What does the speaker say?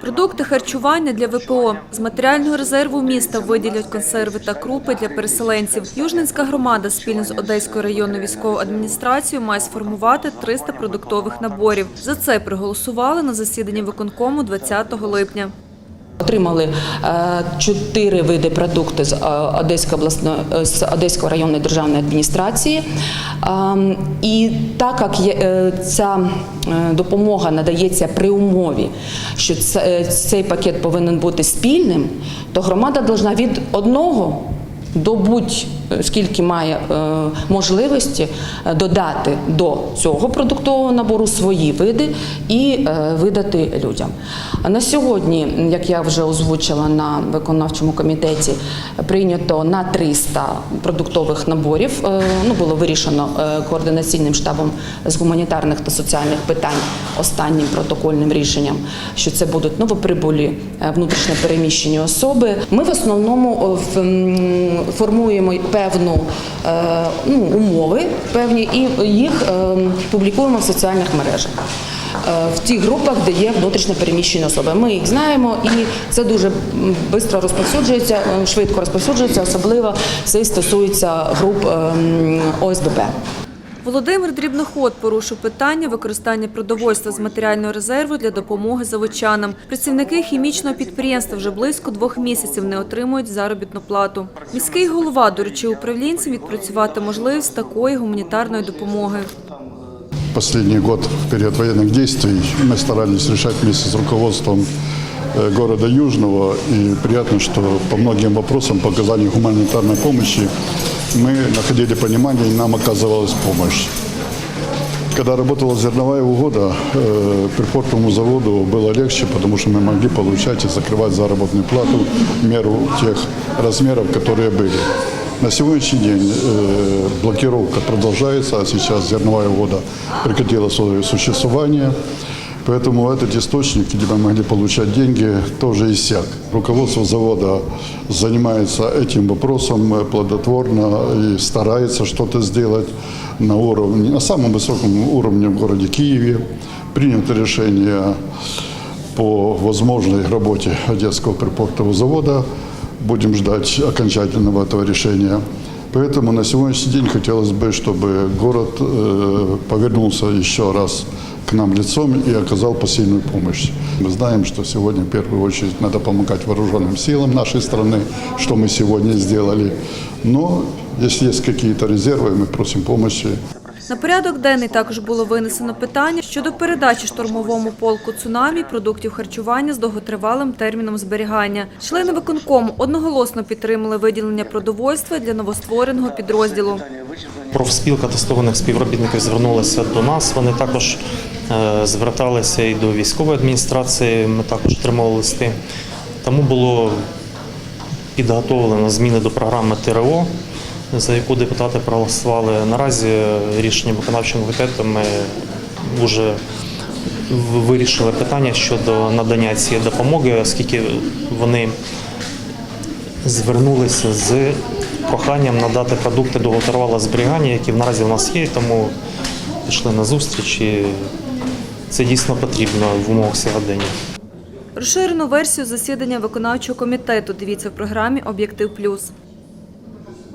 Продукти харчування для ВПО з матеріального резерву міста виділять консерви та крупи для переселенців. Южненська громада спільно з Одеською районною військовою адміністрацією має сформувати 300 продуктових наборів. За це проголосували на засіданні виконкому 20 липня. Отримали е, чотири види продукту з е, Одеської обласної е, з Одеської районної державної адміністрації. Ем, І так як ця допомога надається при умові, що цей пакет повинен бути спільним, то громада повинна від одного до будь скільки має е, можливості е, додати до цього продуктового набору свої види і е, видати людям. На сьогодні, як я вже озвучила на виконавчому комітеті, прийнято на 300 продуктових наборів. Ну було вирішено координаційним штабом з гуманітарних та соціальних питань останнім протокольним рішенням, що це будуть новоприбулі е, внутрішньо переміщені особи. Ми в основному формуємо певну е, ну, умови певні і їх е, публікуємо в соціальних мережах. е, В тих групах, де є внутрішньо переміщені особи, ми їх знаємо, і це дуже швидко розповсюджується, швидко розповсюджується, особливо це стосується груп е, ОСББ. Володимир Дрібноход порушив питання використання продовольства з матеріального резерву для допомоги заводчанам. Працівники хімічного підприємства вже близько двох місяців не отримують заробітну плату. Міський голова доручив управлінцям відпрацювати можливість такої гуманітарної допомоги. Последний год, в период военных действий, мы старались решать вместе с руководством э, города Южного. И приятно, что по многим вопросам по оказанию гуманитарной помощи мы находили понимание и нам оказывалась помощь. Когда работала зерновая угода, э, при портовому заводу было легче, потому что мы могли получать и закрывать заработную плату в меру тех размеров, которые были. На сегодняшний день э, блокировка продолжается, а сейчас зерновая угода прекратила свое существование. Поэтому этот источник, где мы могли получать деньги, тоже иссяк. Руководство завода занимается этим вопросом э, плодотворно и старается что-то сделать на уровне, на самом высоком уровне в городе Киеве. Принято решение по возможной работе Одесского припортового завода. Будем ждать окончательного этого решения. Поэтому на сегодняшний день хотелось бы, чтобы город э, повернулся еще раз к нам лицом и оказал посильную помощь. Мы знаем, что сегодня в первую очередь надо помогать вооруженным силам нашей страны, что мы сегодня сделали. Но если есть какие-то резервы, мы просим помощи. На порядок денний також було винесено питання щодо передачі штурмовому полку цунамі продуктів харчування з довготривалим терміном зберігання. Члени виконкому одноголосно підтримали виділення продовольства для новоствореного підрозділу. Профспілка тестованих співробітників звернулася до нас. Вони також е, зверталися і до військової адміністрації. Ми також отримали листи. Тому було підготовлено зміни до програми ТРО, за яку депутати проголосували. Наразі рішенням виконавчого комітету ми вже вирішили питання щодо надання цієї допомоги, оскільки вони звернулися з проханням надати продукти довготривалого зберігання, які наразі в нас є, тому пішли на зустріч. І це дійсно потрібно в умовах сьогодення. Розширену версію засідання виконавчого комітету дивіться в програмі Об'єктив Плюс.